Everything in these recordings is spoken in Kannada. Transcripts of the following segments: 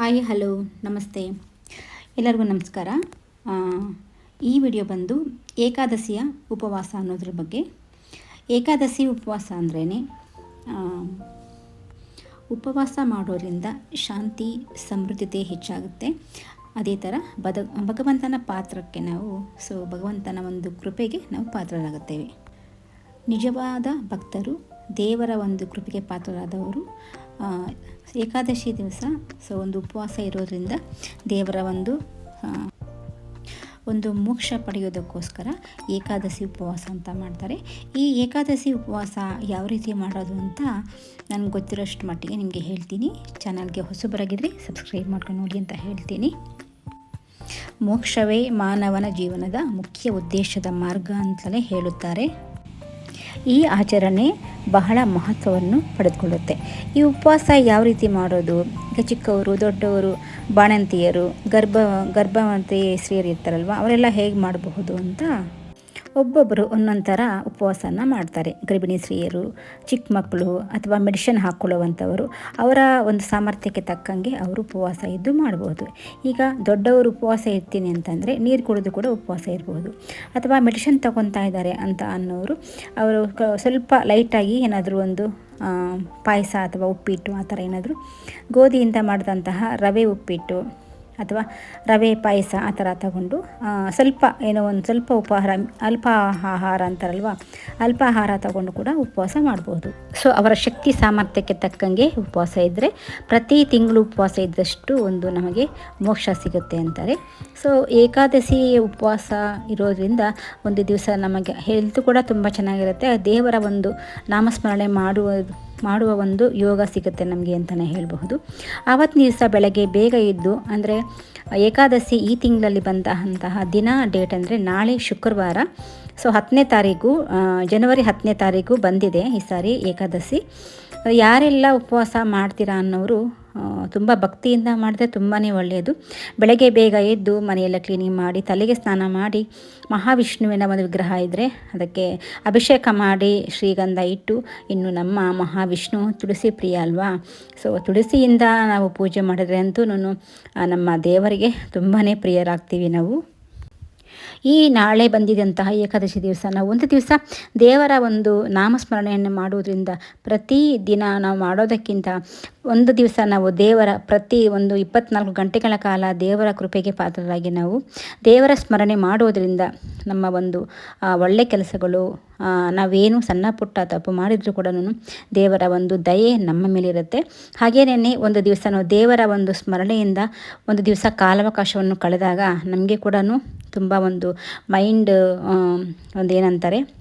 ಹಾಯ್ ಹಲೋ ನಮಸ್ತೆ. ಎಲ್ಲರಿಗೂ ನಮಸ್ಕಾರ. ಈ ವಿಡಿಯೋ ಬಂದು ಏಕಾದಶಿಯ ಉಪವಾಸ ಅನ್ನೋದ್ರ ಬಗ್ಗೆ. ಏಕಾದಶಿ ಉಪವಾಸ ಅಂದ್ರೇ ಉಪವಾಸ ಮಾಡೋದ್ರಿಂದ ಶಾಂತಿ ಸಮೃದ್ಧತೆ ಹೆಚ್ಚಾಗುತ್ತೆ. ಅದೇ ಥರ ಬದ ಭಗವಂತನ ಪಾತ್ರಕ್ಕೆ ನಾವು, ಸೊ ಭಗವಂತನ ಒಂದು ಕೃಪೆಗೆ ನಾವು ಪಾತ್ರರಾಗುತ್ತೇವೆ. ನಿಜವಾದ ಭಕ್ತರು ದೇವರ ಒಂದು ಕೃಪೆಗೆ ಪಾತ್ರರಾದವರು. ಏಕಾದಶಿ ದಿವಸ ಸೊ ಒಂದು ಉಪವಾಸ ಇರೋದ್ರಿಂದ ದೇವರ ಒಂದು ಒಂದು ಮೋಕ್ಷ ಪಡೆಯೋದಕ್ಕೋಸ್ಕರ ಏಕಾದಶಿ ಉಪವಾಸ ಅಂತ ಮಾಡ್ತಾರೆ. ಈ ಏಕಾದಶಿ ಉಪವಾಸ ಯಾವ ರೀತಿ ಮಾಡೋದು ಅಂತ ನನಗೆ ಗೊತ್ತಿರೋಷ್ಟು ಮಟ್ಟಿಗೆ ನಿಮಗೆ ಹೇಳ್ತೀನಿ. ಚಾನಲ್ಗೆ ಹೊಸಬರಾಗಿದ್ದರೆ ಸಬ್ಸ್ಕ್ರೈಬ್ ಮಾಡ್ಕೊಂಡು ನೋಡಿ ಅಂತ ಹೇಳ್ತೀನಿ. ಮೋಕ್ಷವೇ ಮಾನವನ ಜೀವನದ ಮುಖ್ಯ ಉದ್ದೇಶದ ಮಾರ್ಗ ಅಂತಲೇ ಹೇಳುತ್ತಾರೆ. ಈ ಆಚರಣೆ ಬಹಳ ಮಹತ್ವವನ್ನು ಪಡೆದುಕೊಳ್ಳುತ್ತೆ. ಈ ಉಪವಾಸ ಯಾವ ರೀತಿ ಮಾಡೋದು? ಈಗ ಚಿಕ್ಕವರು, ದೊಡ್ಡವರು, ಬಾಣಂತಿಯರು, ಗರ್ಭ ಗರ್ಭವಂತಿ ಸ್ತ್ರೀಯರು ಇರ್ತಾರಲ್ವ, ಅವರೆಲ್ಲ ಹೇಗೆ ಮಾಡಬಹುದು ಅಂತ ಒಬ್ಬೊಬ್ಬರು ಒಂದೊಂದು ಥರ ಉಪವಾಸನ ಮಾಡ್ತಾರೆ. ಗರ್ಭಿಣಿ ಸ್ತ್ರೀಯರು, ಚಿಕ್ಕ ಮಕ್ಕಳು ಅಥವಾ ಮೆಡಿಷನ್ ಹಾಕ್ಕೊಳ್ಳುವಂಥವರು ಅವರ ಒಂದು ಸಾಮರ್ಥ್ಯಕ್ಕೆ ತಕ್ಕಂಗೆ ಅವರು ಉಪವಾಸ ಇದ್ದು ಮಾಡ್ಬೋದು. ಈಗ ದೊಡ್ಡವರು ಉಪವಾಸ ಇರ್ತೀನಿ ಅಂತಂದರೆ ನೀರು ಕುಡಿದು ಕೂಡ ಉಪವಾಸ ಇರ್ಬೋದು. ಅಥವಾ ಮೆಡಿಷನ್ ತಗೊತಾ ಇದ್ದಾರೆ ಅಂತ ಅನ್ನೋರು, ಅವರು ಸ್ವಲ್ಪ ಲೈಟಾಗಿ ಏನಾದರೂ ಒಂದು ಪಾಯಸ ಅಥವಾ ಉಪ್ಪಿಟ್ಟು ಆ ಥರ ಏನಾದರೂ ಗೋಧಿಯಿಂದ ಮಾಡಿದಂತಹ ರವೆ ಉಪ್ಪಿಟ್ಟು ಅಥವಾ ರವೆ ಪಾಯಸ ಆ ಥರ ತಗೊಂಡು ಸ್ವಲ್ಪ ಏನೋ ಒಂದು ಸ್ವಲ್ಪ ಉಪಹಾರ, ಅಲ್ಪ ಆಹಾರ ಅಂತಾರಲ್ವ, ಅಲ್ಪ ಆಹಾರ ತಗೊಂಡು ಕೂಡ ಉಪವಾಸ ಮಾಡ್ಬೋದು. ಸೊ ಅವರ ಶಕ್ತಿ ಸಾಮರ್ಥ್ಯಕ್ಕೆ ತಕ್ಕಂಗೆ ಉಪವಾಸ ಇದ್ದರೆ ಪ್ರತಿ ತಿಂಗಳು ಉಪವಾಸ ಇದ್ದಷ್ಟು ಒಂದು ನಮಗೆ ಮೋಕ್ಷ ಸಿಗುತ್ತೆ ಅಂತಾರೆ. ಸೊ ಏಕಾದಶಿ ಉಪವಾಸ ಇರೋದ್ರಿಂದ ಒಂದು ದಿವಸ ನಮಗೆ ಹೆಲ್ತ್ ಕೂಡ ತುಂಬ ಚೆನ್ನಾಗಿರುತ್ತೆ. ದೇವರ ಒಂದು ನಾಮಸ್ಮರಣೆ ಮಾಡುವ ಮಾಡುವ ಒಂದು ಯೋಗ ಸಿಗುತ್ತೆ ನಮಗೆ ಅಂತಲೇ ಹೇಳಬಹುದು. ಆವತ್ತಿನ ದಿವಸ ಬೆಳಗ್ಗೆ ಬೇಗ ಇದ್ದು ಅಂದರೆ ಏಕಾದಶಿ ಈ ತಿಂಗಳಲ್ಲಿ ಬಂದಂತಹ ದಿನ ಡೇಟ್ ಅಂದರೆ ನಾಳೆ ಶುಕ್ರವಾರ. ಸೊ ಹತ್ತನೇ ತಾರೀಕು ಜನವರಿ ಹತ್ತನೇ ತಾರೀಕು ಬಂದಿದೆ ಈ ಸಾರಿ ಏಕಾದಶಿ. ಯಾರೆಲ್ಲ ಉಪವಾಸ ಮಾಡ್ತೀರಾ ಅನ್ನೋರು ತುಂಬ ಭಕ್ತಿಯಿಂದ ಮಾಡಿದ್ರೆ ತುಂಬಾ ಒಳ್ಳೆಯದು. ಬೆಳಗ್ಗೆ ಬೇಗ ಎದ್ದು ಮನೆಯೆಲ್ಲ ಕ್ಲೀನಿಂಗ್ ಮಾಡಿ, ತಲೆಗೆ ಸ್ನಾನ ಮಾಡಿ, ಮಹಾವಿಷ್ಣುವಿನ ಒಂದು ವಿಗ್ರಹ ಇದ್ದರೆ ಅದಕ್ಕೆ ಅಭಿಷೇಕ ಮಾಡಿ, ಶ್ರೀಗಂಧ ಇಟ್ಟು, ಇನ್ನು ನಮ್ಮ ಮಹಾವಿಷ್ಣು ತುಳಸಿ ಪ್ರಿಯ ಅಲ್ವಾ? ಸೊ ತುಳಸಿಯಿಂದ ನಾವು ಪೂಜೆ ಮಾಡಿದ್ರೆ ಅಂತೂ ನಮ್ಮ ದೇವರಿಗೆ ತುಂಬಾ ಪ್ರಿಯರಾಗ್ತೀವಿ ನಾವು. ಈ ನಾಳೆ ಬಂದಿದಂತಹ ಏಕಾದಶಿ ದಿವಸ, ನಾವು ಒಂದು ದಿವಸ ದೇವರ ಒಂದು ನಾಮಸ್ಮರಣೆಯನ್ನು ಮಾಡುವುದರಿಂದ ಪ್ರತಿ ದಿನ ನಾವು ಮಾಡೋದಕ್ಕಿಂತ ಒಂದು ದಿವಸ ನಾವು ದೇವರ ಪ್ರತಿ ಒಂದು ಇಪ್ಪತ್ನಾಲ್ಕು ಗಂಟೆಗಳ ಕಾಲ ದೇವರ ಕೃಪೆಗೆ ಪಾತ್ರರಾಗಿ ನಾವು ದೇವರ ಸ್ಮರಣೆ ಮಾಡೋದರಿಂದ ನಮ್ಮ ಒಂದು ಒಳ್ಳೆ ಕೆಲಸಗಳು ನಾವೇನು ಸಣ್ಣ ಪುಟ್ಟ ತಪ್ಪು ಮಾಡಿದರೂ ಕೂಡ ದೇವರ ಒಂದು ದಯೆ ನಮ್ಮ ಮೇಲಿರುತ್ತೆ. ಹಾಗೇನೇ ಒಂದು ದಿವಸ ನಾವು ದೇವರ ಒಂದು ಸ್ಮರಣೆಯಿಂದ ಒಂದು ದಿವಸ ಕಾಲಾವಕಾಶವನ್ನು ಕಳೆದಾಗ ನಮಗೆ ಕೂಡ ತುಂಬ ಒಂದು ಮೈಂಡ್ ಒಂದು ಏನಂತಾರೆ,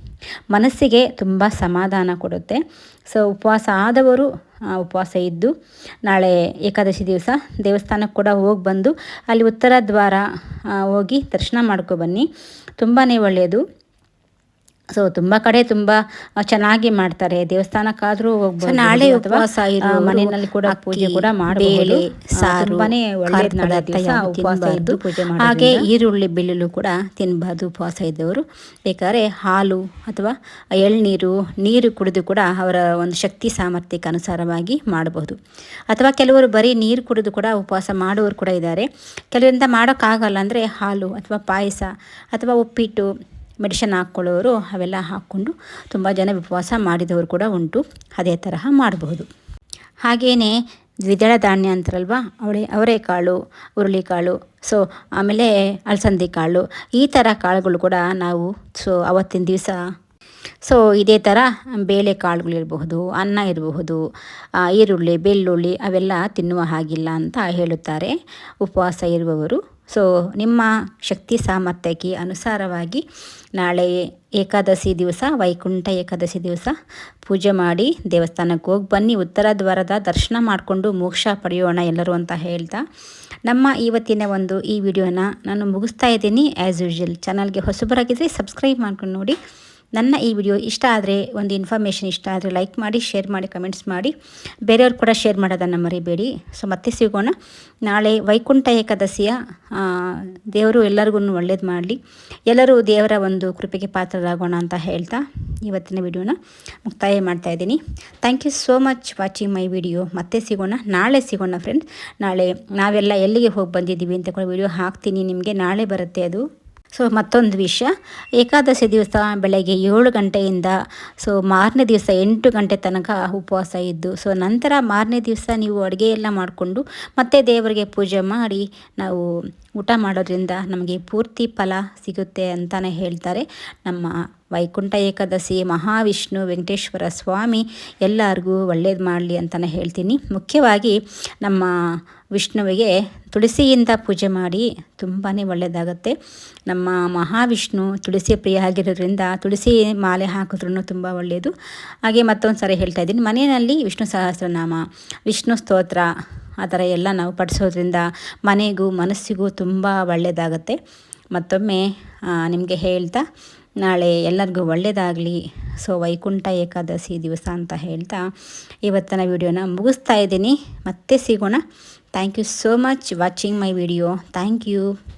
ಮನಸ್ಸಿಗೆ ತುಂಬ ಸಮಾಧಾನ ಕೊಡುತ್ತೆ. ಸೊ, ಉಪವಾಸ ಆದವರು ಉಪವಾಸ ಇದ್ದು ನಾಳೆ ಏಕಾದಶಿ ದಿವಸ ದೇವಸ್ಥಾನಕ್ಕೆ ಕೂಡ ಹೋಗಿ ಬಂದು ಅಲ್ಲಿ ಉತ್ತರ ದ್ವಾರ ಹೋಗಿ ದರ್ಶನ ಮಾಡ್ಕೊ ಬನ್ನಿ. ತುಂಬಾ ಒಳ್ಳೆಯದು. ಸೊ ತುಂಬ ಕಡೆ ತುಂಬ ಚೆನ್ನಾಗಿ ಮಾಡ್ತಾರೆ. ದೇವಸ್ಥಾನಕ್ಕಾದ್ರೂ ನಾಳೆ ಉಪವಾಸ ಮನೆಯಲ್ಲಿ ಕೂಡ ಪೂಜೆ ಕೂಡ ಸಾರು, ತುಂಬಾನೇ ಉಪವಾಸ ಇದ್ದು ಪೂಜೆ ಹಾಗೆ ಹಾಗೆ ಈರುಳ್ಳಿ ಬೆಳ್ಳುಳ್ಳಿ ಕೂಡ ತಿನ್ನಬಾರ್ದು ಉಪವಾಸ ಇದ್ದವರು. ಬೇಕಾದ್ರೆ ಹಾಲು ಅಥವಾ ಎಳ್ನೀರು ನೀರು ಕುಡಿದು ಕೂಡ ಅವರ ಒಂದು ಶಕ್ತಿ ಸಾಮರ್ಥ್ಯಕ್ಕೆ ಅನುಸಾರವಾಗಿ ಮಾಡಬಹುದು. ಅಥವಾ ಕೆಲವರು ಬರೀ ನೀರು ಕುಡಿದು ಕೂಡ ಉಪವಾಸ ಮಾಡುವವರು ಕೂಡ ಇದ್ದಾರೆ. ಕೆಲವರಿಂದ ಮಾಡೋಕ್ಕಾಗಲ್ಲ ಅಂದರೆ ಹಾಲು ಅಥವಾ ಪಾಯಸ ಅಥವಾ ಉಪ್ಪಿಟ್ಟು ಮೆಡಿಷನ್ ಹಾಕ್ಕೊಳ್ಳೋರು ಅವೆಲ್ಲ ಹಾಕ್ಕೊಂಡು ತುಂಬ ಜನ ಉಪವಾಸ ಮಾಡಿದವರು ಕೂಡ ಉಂಟು. ಅದೇ ತರಹ ಮಾಡಬಹುದು. ಹಾಗೆಯೇ ದ್ವಿದಳ ಧಾನ್ಯ ಅಂತಾರಲ್ವಾ? ಅವಳೆ ಅವರೆಕಾಳು ಹುರುಳಿಕಾಳು ಸೊ ಆಮೇಲೆ ಅಲಸಂದಿ ಕಾಳು, ಈ ಥರ ಕಾಳುಗಳು ಕೂಡ ನಾವು ಸೊ ಅವತ್ತಿನ ದಿವಸ ಸೊ ಇದೇ ಥರ ಬೇಳೆ ಕಾಳುಗಳಿರಬಹುದು, ಅನ್ನ ಇರಬಹುದು ಈರುಳ್ಳಿ, ಬೆಳ್ಳುಳ್ಳಿ ಅವೆಲ್ಲ ತಿನ್ನುವ ಹಾಗಿಲ್ಲ ಅಂತ ಹೇಳುತ್ತಾರೆ. ಉಪವಾಸ ಇರುವವರು. ಸೊ ನಿಮ್ಮ ಶಕ್ತಿ ಸಾಮರ್ಥ್ಯಕ್ಕೆ ಅನುಸಾರವಾಗಿ ನಾಳೆ ಏಕಾದಶಿ ದಿವಸ, ವೈಕುಂಠ ಏಕಾದಶಿ ದಿವಸ ಪೂಜೆ ಮಾಡಿ ದೇವಸ್ಥಾನಕ್ಕೆ ಹೋಗಿ ಬನ್ನಿ. ಉತ್ತರ ದ್ವಾರದ ದರ್ಶನ ಮಾಡಿಕೊಂಡು ಮೋಕ್ಷ ಪಡೆಯೋಣ ಎಲ್ಲರೂ ಅಂತ ಹೇಳ್ತಾ. ನಮ್ಮ ಇವತ್ತಿನ ಒಂದು ಈ ವಿಡಿಯೋನ ನಾನು ಮುಗಿಸ್ತಾ ಇದ್ದೀನಿ. ಆ್ಯಸ್ ಯೂಶುವಲ್ ಚಾನಲ್ಗೆ ಹೊಸಬರಾಗಿದ್ದರೆ ಸಬ್ಸ್ಕ್ರೈಬ್ ಮಾಡ್ಕೊಂಡು ನೋಡಿ. ನನ್ನ ಈ ವಿಡಿಯೋ ಇಷ್ಟ ಆದರೆ, ಒಂದು ಇನ್ಫಾರ್ಮೇಷನ್ ಇಷ್ಟ ಆದರೆ ಲೈಕ್ ಮಾಡಿ ಶೇರ್ ಮಾಡಿ ಕಮೆಂಟ್ಸ್ ಮಾಡಿ. ಬೇರೆಯವ್ರು ಕೂಡ ಶೇರ್ ಮಾಡೋದನ್ನು ಮರಿಬೇಡಿ. ಸೊ ಮತ್ತೆ ಸಿಗೋಣ. ನಾಳೆ ವೈಕುಂಠ ಏಕಾದಶಿಯ ದೇವರು ಎಲ್ಲರಿಗೂ ಒಳ್ಳೇದು ಮಾಡಲಿ. ಎಲ್ಲರೂ ದೇವರ ಒಂದು ಕೃಪೆಗೆ ಪಾತ್ರರಾಗೋಣ ಅಂತ ಹೇಳ್ತಾ ಇವತ್ತಿನ ವಿಡಿಯೋನ ಮುಕ್ತಾಯ ಮಾಡ್ತಾ ಇದ್ದೀನಿ. Thank you so much watching my video ಮತ್ತೆ ಸಿಗೋಣ. ನಾಳೆ ಸಿಗೋಣ ಫ್ರೆಂಡ್ಸ್ ನಾಳೆ ನಾವೆಲ್ಲ ಎಲ್ಲಿಗೆ ಹೋಗಿ ಬಂದಿದ್ದೀವಿ ಅಂತ ಕೂಡ ವಿಡಿಯೋ ಹಾಕ್ತೀನಿ ನಿಮಗೆ. ನಾಳೆ ಬರುತ್ತೆ ಅದು. ಸೊ ಮತ್ತೊಂದು ವಿಷಯ. ಏಕಾದಶಿ ದಿವಸ ಬೆಳಗ್ಗೆ ಏಳು ಗಂಟೆಯಿಂದ, ಸೊ ಮಾರನೇ ದಿವಸ ಎಂಟು ಗಂಟೆ ತನಕ ಉಪವಾಸ ಇದ್ದು, ಸೊ ನಂತರ ಮಾರನೇ ದಿವಸ ನೀವು ಅಡುಗೆ ಎಲ್ಲ ಮಾಡಿಕೊಂಡು ಮತ್ತೆ ದೇವರಿಗೆ ಪೂಜೆ ಮಾಡಿ ನಾವು ಊಟ ಮಾಡೋದ್ರಿಂದ ನಮಗೆ ಪೂರ್ತಿ ಫಲ ಸಿಗುತ್ತೆ ಅಂತಲೇ ಹೇಳ್ತಾರೆ. ನಮ್ಮ ವೈಕುಂಠ ಏಕಾದಶಿ, ಮಹಾವಿಷ್ಣು, ವೆಂಕಟೇಶ್ವರ ಸ್ವಾಮಿ ಎಲ್ಲರಿಗೂ ಒಳ್ಳೇದು ಮಾಡಲಿ ಅಂತಲೇ ಹೇಳ್ತೀನಿ. ಮುಖ್ಯವಾಗಿ ನಮ್ಮ ವಿಷ್ಣುವಿಗೆ ತುಳಸಿಯಿಂದ ಪೂಜೆ ಮಾಡಿ ತುಂಬಾ ಒಳ್ಳೆಯದಾಗುತ್ತೆ. ನಮ್ಮ ಮಹಾವಿಷ್ಣು ತುಳಸಿ ಪ್ರಿಯ ಆಗಿರೋದ್ರಿಂದ ತುಳಸಿ ಮಾಲೆ ಹಾಕಿದ್ರೂ ತುಂಬ ಒಳ್ಳೆಯದು. ಹಾಗೆ ಮತ್ತೊಂದು ಸಾರಿ ಹೇಳ್ತಾ ಇದ್ದೀನಿ. ಮನೆಯಲ್ಲಿ ವಿಷ್ಣು ಸಹಸ್ರನಾಮ, ವಿಷ್ಣು ಸ್ತೋತ್ರ ಆ ಥರ ಎಲ್ಲ ನಾವು ಪಡಿಸೋದ್ರಿಂದ ಮನೆಗೂ ಮನಸ್ಸಿಗೂ ತುಂಬ ಒಳ್ಳೆಯದಾಗತ್ತೆ. ಮತ್ತೊಮ್ಮೆ ನಿಮಗೆ ಹೇಳ್ತಾ ನಾಳೆ ಎಲ್ಲರಿಗೂ ಒಳ್ಳೆಯದಾಗಲಿ. ಸೊ, ವೈಕುಂಠ ಏಕಾದಶಿ ದಿವಸ ಅಂತ ಹೇಳ್ತಾ ಇವತ್ತಿನ ವಿಡಿಯೋನ ಮುಗಿಸ್ತಾ ಇದ್ದೀನಿ. ಮತ್ತೆ ಸಿಗೋಣ. Thank you so much watching my video thank you